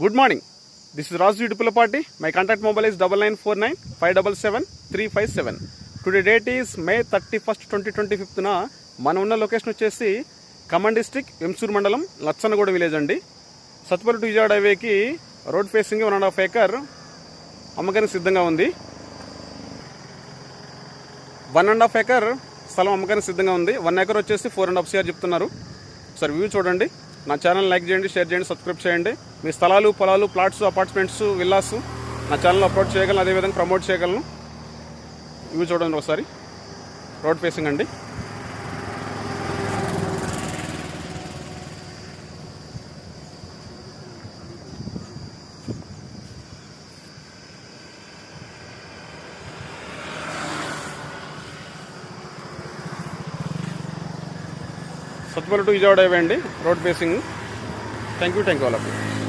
Good morning. This is Raju Dupulapati. My contact mobile is double nine four nine five double seven three five seven today date is May thirty first twenty twenty ఫిఫ్త్న మనం ఉన్న location వచ్చేసి Khammam district Vemsoor మండలం Lachchanaguda village అండి. Satpalli to Vijayawada హైవేకి road facing one and half acre అమ్మకానికి సిద్ధంగా ఉంది. One and half acre స్థలం అమ్మకానికి సిద్ధంగా ఉంది. వన్ ఏకర్ వచ్చేసి ఫోర్ అండ్ హాఫ్ సిఆర్ చెప్తున్నారు. సార్ వ్యూ చూడండి. నా ఛానల్ లైక్ చేయండి షేర్ చేయండి సబ్స్క్రైబ్ చేయండి. మీ స్థలాలు పొలాలు ప్లాట్స్ అపార్ట్మెంట్స్ విల్లాస్ నా ఛానల్ అప్లోడ్ చేయగలను అదేవిధంగా ప్రమోట్ చేయగలను. ఇవి చూడండి ఒకసారి. రోడ్ ఫేసింగ్ అండి. సత్తుపల్లి టు విజయవాడ అండి road facing. Thank you thank you all of you